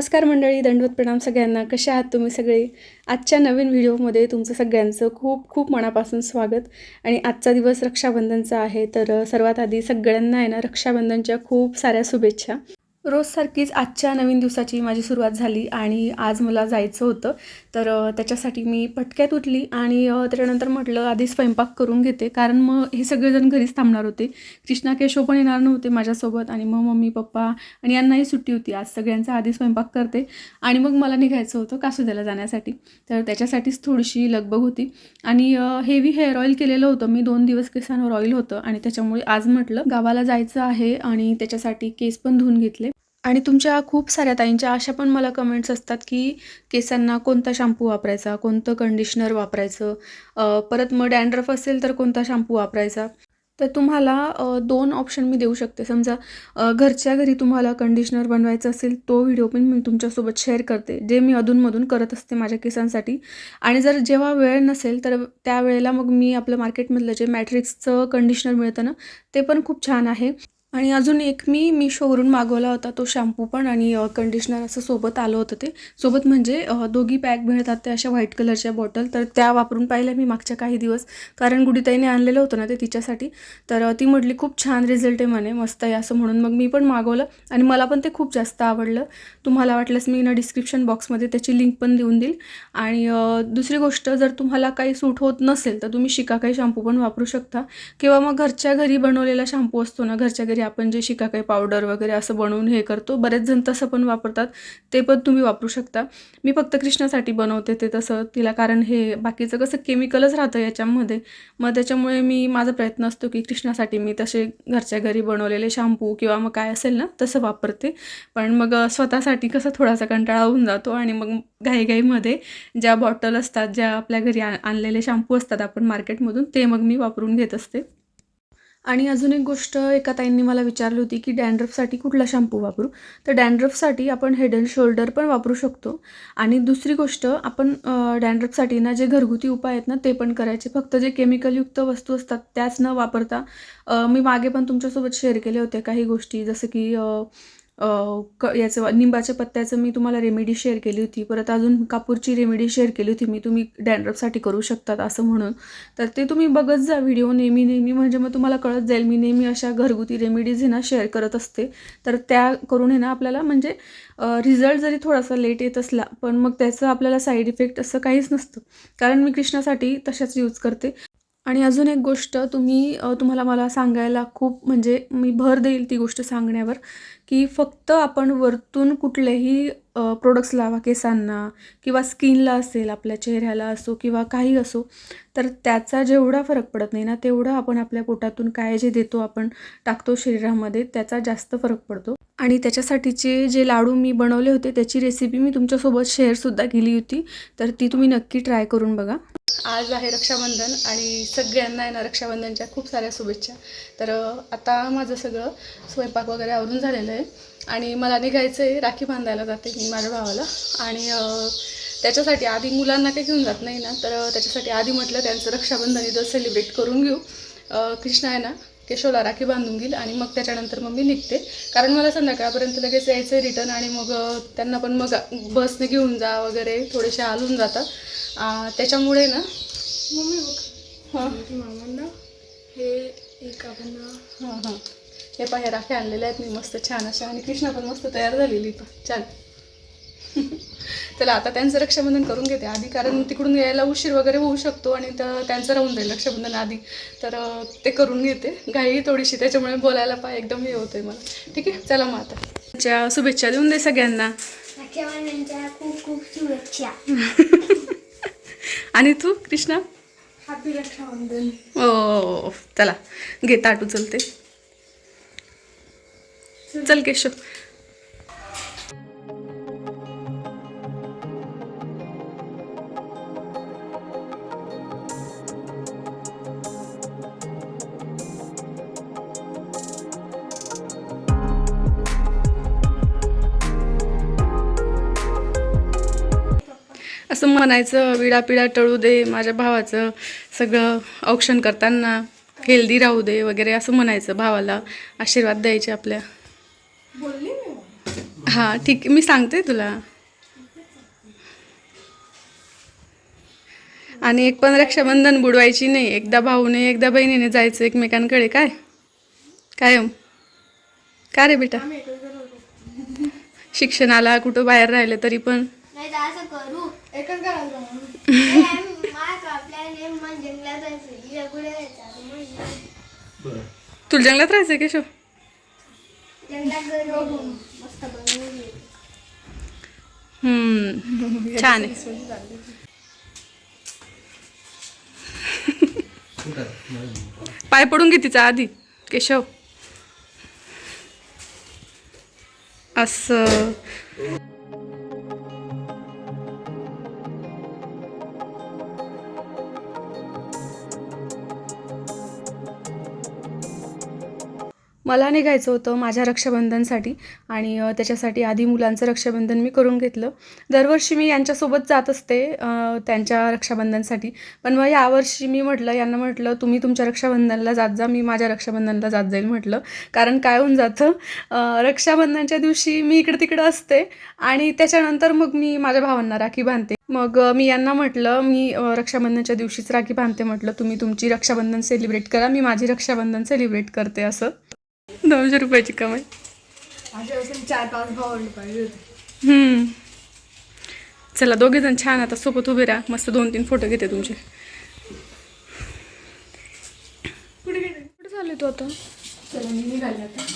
नमस्कार मंडळी दंडवत प्रणाम सगळ्यांना. कसे आहात तुम्ही सगळे? आजच्या नवीन व्हिडिओमध्ये तुमचं सगळ्यांचं खूप खूप मनापासून स्वागत. आणि आजचा दिवस रक्षाबंधनचा आहे तर सर्वात आधी सगळ्यांना आहे ना रक्षाबंधनच्या खूप साऱ्या शुभेच्छा. रोजसारखीच आजच्या नवीन दिवसाची माझी सुरुवात झाली आणि आज मला जायचं होतं. तर त्याच्यासाठी मी पटक्यात उठली आणि त्याच्यानंतर म्हटलं आधी स्वयंपाक करून घेते. कारण मग हे सगळेजण घरीच थांबणार होते. कृष्णा केशव पण येणार नव्हते माझ्यासोबत आणि मग मम्मी पप्पा आणि यांनाही सुट्टी होती. आज सगळ्यांचा आधी स्वयंपाक करते आणि मग मला निघायचं होतं कासुद्याला जाण्यासाठी. तर त्याच्यासाठीच थोडीशी लगबग होती आणि हेवी हेअर ऑईल केलेलं होतं. मी दोन दिवस केसांवर ऑईल होतं आणि त्याच्यामुळे आज म्हटलं गावाला जायचं आहे आणि त्याच्यासाठी केस पण धुवून घेतले. आणि तुमच्या खूप साऱ्या ताईंच्या अशा पण मला कमेंट्स असतात की केसांना कोणता शॅम्पू वापरायचा कोणतं कंडिशनर वापरायचं परत मग डॅन्ड्रफ असेल तर कोणता शॅम्पू वापरायचा. तर तुम्हाला दोन ऑप्शन मी देऊ शकते. समजा घरच्या घरी तुम्हाला कंडिशनर बनवायचं असेल तो व्हिडिओ पण मी तुमच्यासोबत शेअर करते जे मी अधूनमधून करत असते माझ्या केसांसाठी. आणि जर जेव्हा वेळ नसेल तर त्यावेळेला मग मी आपलं मार्केटमधलं जे मॅट्रिक्सचं कंडिशनर मिळतं ना ते पण खूप छान आहे. आणि अजून एक मी मिशोवरून मागवला होता तो शॅम्पू पण आणि कंडिशनर असं सोबत आलं होतं ते. सोबत म्हणजे दोघी पॅक मिळतात ते अशा व्हाईट कलरच्या बॉटल. तर त्या वापरून पाहिल्या मी मागच्या काही दिवस. कारण गुडीताईने आणलेलं होतं ना ते तिच्यासाठी. तर ती म्हटली खूप छान रिझल्ट आहे म्हणे. मस्त आहे असं म्हणून. मग मी पण मागवलं. आणि मला पण ते खूप जास्त आवडलं. तुम्हाला वाटल्यास मी ना डिस्क्रिप्शन बॉक्समध्ये त्याची लिंक पण देऊन देईल. आणि दुसरी गोष्ट जर तुम्हाला काही सूट होत नसेल तर तुम्ही शिकाकाई शॅम्पू पण वापरू शकता. किंवा मग घरच्या घरी बनवलेला शॅम्पू असतो ना घरच्या घरी आपण जे शिकाकाई पावडर वगैरे असं बनवून हे करतो बरेच जण तसं पण वापरतात. ते पण तुम्ही वापरू शकता. मी फक्त कृष्णासाठी बनवते ते तसं. तिला कारण हे बाकीचं कसं केमिकलच राहतं याच्यामध्ये. मग त्याच्यामुळे मी माझा प्रयत्न असतो की कृष्णासाठी मी तसे घरच्या घरी बनवलेले शॅम्पू किंवा मग काय असेल ना तसं वापरते. पण मग स्वतःसाठी कसं थोडासा कंटाळा होऊन जातो आणि मग घाईघाईमध्ये ज्या बॉटल असतात ज्या आपल्या घरी आणलेले शॅम्पू असतात आपण मार्केटमधून ते मग मी वापरून घेत असते. आणि अजून एक गोष्ट एका ताईंनी मला विचारली होती की डॅन्ड्रफसाठी कुठला शॅम्पू वापरू? तर डॅन्ड्रफसाठी आपण हेड अँड शोल्डर पण वापरू शकतो. आणि दुसरी गोष्ट आपण डॅन्ड्रफसाठी ना जे घरगुती उपाय आहेत ना ते पण करायचे. फक्त जे केमिकलयुक्त वस्तू असतात त्याच न वापरता मी मागे पण तुमच्यासोबत शेअर केले होते काही गोष्टी. जसं की क याचं निंबाच्या पत्त्याचं मी तुम्हाला रेमेडी शेअर केली होती. परत अजून कापूरची रेमेडी शेअर केली होती. मी तुम्ही डॅन्ड्रफसाठी करू शकतात असं म्हणून. तर ते तुम्ही बघत जा व्हिडिओ नेहमी नेहमी. म्हणजे मग तुम्हाला कळत जाईल मी नेहमी अशा घरगुती रेमेडीज हे ना शेअर करत असते. तर त्या करून हे ना आपल्याला म्हणजे रिझल्ट जरी थोडासा लेट येत असला पण मग त्याचं आपल्याला साईड इफेक्ट असं काहीच नसतं. कारण मी कृष्णासाठी तशाच यूज करते. आणि अजून एक गोष्ट तुम्ही तुम्हाला मला सांगायला खूप म्हणजे मी भर देईल ती गोष्ट सांगण्यावर की फक्त आपण वरतून कुठलेही प्रोडक्ट्स लावा केसांना किंवा स्किनला असेल आपल्या चेहऱ्याला असो किंवा काही असो तर त्याचा जेवढा फरक पडत नाही ना तेवढा आपण आपल्या पोटातून काय जे देतो आपण टाकतो शरीरामध्ये त्याचा जास्त फरक पडतो. आणि त्याच्यासाठीचे जे लाडू मी बनवले होते त्याची रेसिपी मी तुमच्यासोबत शेअरसुद्धा केली होती तर ती तुम्ही नक्की ट्राय करून बघा. आज आहे रक्षाबंधन आणि सगळ्यांना आहे ना रक्षाबंधनच्या खूप साऱ्या शुभेच्छा. तर आता माझं सगळं स्वयंपाक वगैरे आवरून झालेलं आहे आणि मला निघायचं आहे राखी बांधायला जाते मी माझ्या भावाला. आणि त्याच्यासाठी आधी मुलांना काही घेऊन जात नाही ना तर त्याच्यासाठी आधी म्हटलं त्यांचं रक्षाबंधन इथं सेलिब्रेट करून घेऊ. कृष्णा आहे ना केशवला राखी बांधून घेईल आणि मग त्याच्यानंतर मग मी निघते. कारण मला संध्याकाळपर्यंत लगेच यायचं आहे रिटर्न आणि मग त्यांना पण मग बसने घेऊन जा वगैरे थोडेसे हालून जातात. त्याच्यामुळे ना? मम्मी बघ. हां. मामांना हे एक आपण हां हां. हे पण हे राख्या आणलेल्या आहेत. मी मस्त छान अशा. आणि कृष्णा पण मस्त तयार झालेली पण छान. चला आता त्यांचं रक्षाबंधन करून घेते आधी कारण तिकडून यायला उशीर वगैरे होऊ शकतो आणि तर त्यांचं राहून जाईल रक्षाबंधन आधी. तर ते करून घेते. घाई थोडीशी त्याच्यामुळे बोलायला पाय एकदम हे होतंय मला. ठीक आहे? चला मग आता. शुभेच्छा देऊन दे सगळ्यांना. खूप खूप शुभेच्छा. आणि तू कृष्णा? हॅपी रक्षाबंधन ओ चला. घे ताट उचलते चल केशव. असं म्हणायचं विडापिडा टळू दे माझ्या भावाचं सगळं औक्षण करताना हेल्दी राहू दे वगैरे असं म्हणायचं भावाला आशीर्वाद द्यायचे आपल्या. हां ठीक मी सांगते तुला. आणि एक पण रक्षाबंधन बुडवायची नाही एकदा भाऊने एकदा बहिणीने जायचं एकमेकांकडे काय? कायम. का रे बेटा? शिक्षणाला कुठं बाहेर राहिलं तरी पण. करू. एकच घरात तुला जंगलात राहायचं केशव हम्म, छान आहे. पाय पडून घे तिचा आधी केशव. असं. मला निघायचं होतं माझ्या रक्षाबंधनसाठी आणि त्याच्यासाठी आधी मुलांचं रक्षाबंधन मी करून घेतलं. दरवर्षी मी यांच्यासोबत जात असते त्यांच्या रक्षाबंधनसाठी. पण मग यावर्षी मी म्हटलं यांना म्हटलं तुम्ही तुमच्या रक्षाबंधनला जात जा मी माझ्या रक्षाबंधनला जात जाईल म्हटलं. कारण काय होऊन जातं रक्षाबंधनच्या दिवशी मी इकडं तिकडं असते आणि त्याच्यानंतर मग मी माझ्या भावांना राखी बांधते. मग मी यांना म्हटलं मी रक्षाबंधनच्या दिवशीच राखी बांधते म्हटलं तुम्ही तुमची रक्षाबंधन सेलिब्रेट करा मी माझी रक्षाबंधन सेलिब्रेट करते असं. दोनशे रुपयाची कमाई. चार पाच भाऊ पाहिजे हम्म. चला दोघे जण छान आता सोबत उभे राहा. मस्त दोन तीन फोटो घेते तुमचे. कुठे गेले? कुठे चालले तू आता? चला मी निघाले आता.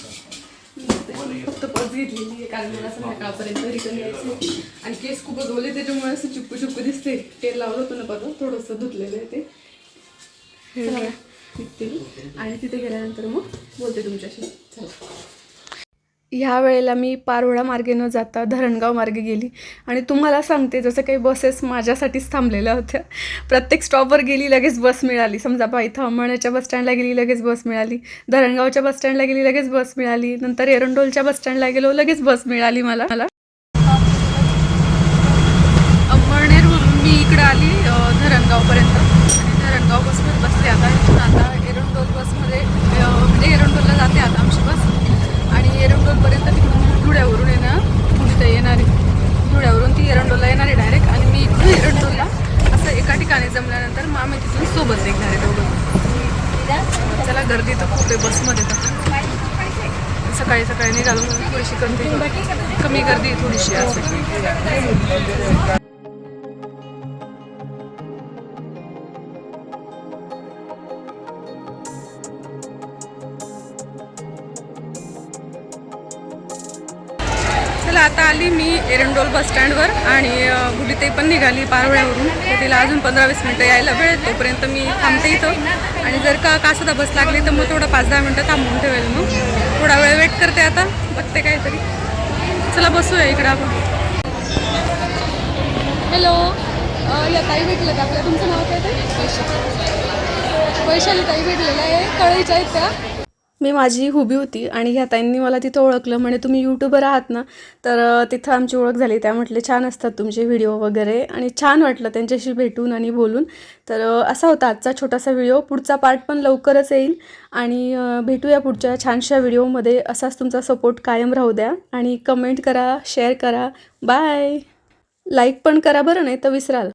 फक्त पस घेतलेली आहे कारण मला संध्याकाळपर्यंत रिटर्न यायचं आहे. आणि केस खूपच ओले त्याच्यामुळे असं चिपकू चिपकू दिसते तेल लावलं होतं ना बघा थोडंसं धुतलेलं आहे ते. चला, निघते मी. आणि तिथे गेल्यानंतर मग बोलते तुमच्याशी. चला. ह्या वेळेला मी पारोळा मार्गे न जाता धरणगाव मार्गे गेली. आणि तुम्हाला सांगते जसं काही बसेस माझ्यासाठीच थांबलेल्या होत्या. प्रत्येक स्टॉपवर गेली लगेच बस मिळाली. समजा बा इथं अंमळण्याच्या बसस्टँडला गेली लगेच बस मिळाली. धरणगावच्या बसस्टँडला गेली लगेच बस मिळाली. नंतर एरंडोलच्या बसस्टँडला गेलो लगेच बस मिळाली मला. मला. अंमळनेरवरून मी इकडं आली धरणगावपर्यंत. आणि धरणगाव जाते आता. इथून आता एरंडोल बसमध्ये म्हणजे एरंडोलला जाते आता आमची बस. आणि एरंडोलपर्यंत तिकडून धुळ्यावरून आहे ना पुढे येणार आहे धुळ्यावरून ती एरंडोलला येणार आहे डायरेक्ट आणि मी इकडून एरंडोलला असं एका ठिकाणी जमल्यानंतर मग आम्ही तिथून सोबत निघणार आहे दोघं. चला गर्दी तर खूप आहे बसमध्ये तर. सकाळी सकाळी निघालो थोडीशी गर्दी कमी गर्दी थोडीशी असते आता आली मी एरंडोल बस स्टँडवर आणि अ, पण निघाली पारवळ्यावरून तर तिला अजून पंधरा वीस मिनटं यायला वेळ तोपर्यंत मी थांबते इथं. आणि जर का कासुदा बस लागली तर मग थोडं पाच दहा मिनटं थांबून ठेवेल मग. थोडा वेळ वेट करते आता. बघते काहीतरी. चला बसूया इकडं आपण. हॅलो या ताई भेटलं आपल्या. तुमचं नाव काय ते वैशाली. ताई भेटलेलं आहे. कळईच्या आहेत त्या. मी माझी हुबी होती आणि ह्या ताईंनी मला तिथं ओळखलं. म्हणे तुम्ही यूट्यूबर आहात ना? तर तिथं आमची ओळख झाली. त्या म्हटले छान असतात तुमचे व्हिडिओ वगैरे. आणि छान वाटलं त्यांच्याशी भेटून आणि बोलून. तर असा होता आजचा छोटासा व्हिडिओ. पुढचा पार्ट पण लवकरच येईल. आणि भेटूया पुढच्या छानशा व्हिडिओमध्ये. असाच तुमचा सपोर्ट कायम राहू द्या. आणि कमेंट करा शेअर करा. बाय. लाईक पण करा बरं नाही तर विसराल.